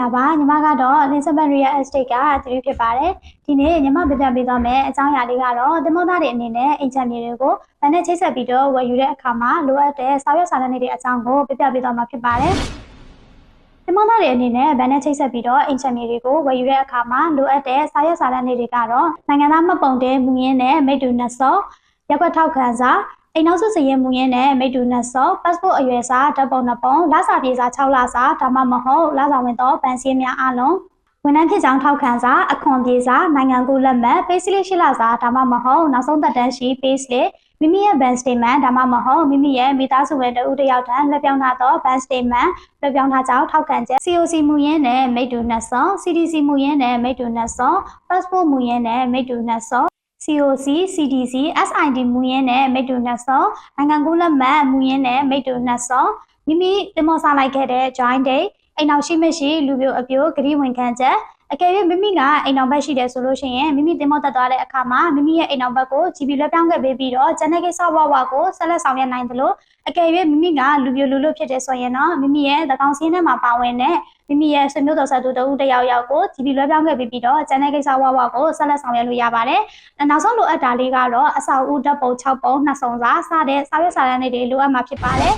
လာပါညီမကတော့ Elizabeth Real Estate ကသတိဖြစ်ပါတယ်ဒီနေ့ညီမပြပြပေးသွားမယ်အကြောင်းအရာလေးကတော့သင်္ဘောသားတွေအနေနဲ့အိမ်ချမ်းမြေတွေကိုဗန်နဲ့ချိတ်ဆက်ပြီးတော့ဝယ်ယူတဲ့အခါမှာလိုအပ်တဲ့စာရွက်စာတမ်းတွေအကြောင်းကိုပြပြပေးသွားမှာဖြစ်ပါတယ်သင်္ဘောသားတွေအနေနဲ့ဗန်နဲ့ချိတ်ဆက်ပြီးတော့အိမ်ချမ်းမြေတွေကိုဝယ်ယူတဲ့အခါမှာလိုအပ်တဲ့စာရွက်စာတမ်းတွေကတော့နိုင်ငံသားမှတ်ပုံတင်မူရင်းနဲ့မိတ္တူနှစ်စောရက်ွက်ထောက်ခံစာ အိမ်နောက်စုစည်ရင်မူရင်းနဲ့မိတ္တူနှစ်စော passport အရွယ်စာဓာတ်ပုံနှစ်ပုံလစာပြေစာ6လစာဒါမှမဟုတ်လစာဝင်တော့ဗန်စည်းများအလုံးဝန်ထမ်းဖြစ်ကြောင်းထောက်ခံစာအခွန်ပြေစာနိုင်ငံကူးလက်မှတ် payslip ရှိလစာဒါမှမဟုတ်နောက်ဆုံးသက်တမ်းရှိ payslip မိမိရဲ့ bank statement ဒါမှမဟုတ်မိမိရဲ့မိသားစုဝင်တဦးတစ်ယောက်တန်းလက်ပြောင်းထားသော bank statement လွှဲပြောင်းထားကြောင်းထောက်ခံချက် COC မူရင်းနဲ့မိတ္တူနှစ်စော CDC မူရင်းနဲ့မိတ္တူနှစ်စော passport မူရင်းနဲ့မိတ္တူနှစ်စော COC, CDC, SID မူရင်းနဲ့မိတ္တူနှစ်စောနိုင်ငံကူးလက်မှတ်မူရင်းနဲ့မိတ္တူနှစ်စောမိမိတင်မောစားလိုက်ခဲ့တဲ့ join date အိမ်အောင်ရှိမရှိလူပြိုအပြိုဂရီဝင်ခံချက် အကယ်၍မိမိကအိမ်အောင်ဘက်ရှိတယ်ဆိုလို့ရှိရင်မိမိတင်မောတက်သွားတဲ့အခါမှာမိမိရဲ့အိမ်အောင်ဘက်ကို GB လွှဲပြောင်းခဲ့ပေးပြီးတော့ဂျန်နယ်ကိစ္စဝဝကိုဆက်လက်ဆောင်ရွက်နိုင်တယ်လို့အကယ်၍မိမိကလူပြိုလူလို့ဖြစ်တယ်ဆိုရင်တော့မိမိရဲ့သကောင်စင်းထဲမှာပါဝင်တဲ့မိမိရဲ့ဆွေမျိုးတော်ဆက်သူတဦးတစ်ယောက်ယောက်ကို GB လွှဲပြောင်းခဲ့ပေးပြီးတော့ဂျန်နယ်ကိစ္စဝဝကိုဆက်လက်ဆောင်ရွက်လို့ရပါတယ်နောက်ဆုံးလိုအပ်တာလေးကတော့အဆောက်အဦဓာတ်ပုံ6ပုံနှစ်စုံစာစတဲ့စာရွက်စာတမ်းတွေလိုအပ်မှာဖြစ်ပါတယ်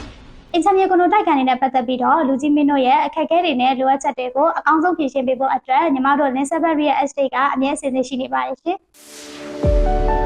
အင်ချမ်းမြေကုနိုတိုက်ကန်နေတဲ့ပတ်သက်ပြီးတော့လူကြီးမင်းတို့ရဲ့အခက်အခဲတွေနဲ့လိုအပ်ချက်တွေကိုအကောင်းဆုံးဖြေရှင်းပေးဖို့အတွက်ညီမတို့ Elizabeth Real Estate ကအမြဲအစီအစဉ်ရှိနေပါတယ်ရှင်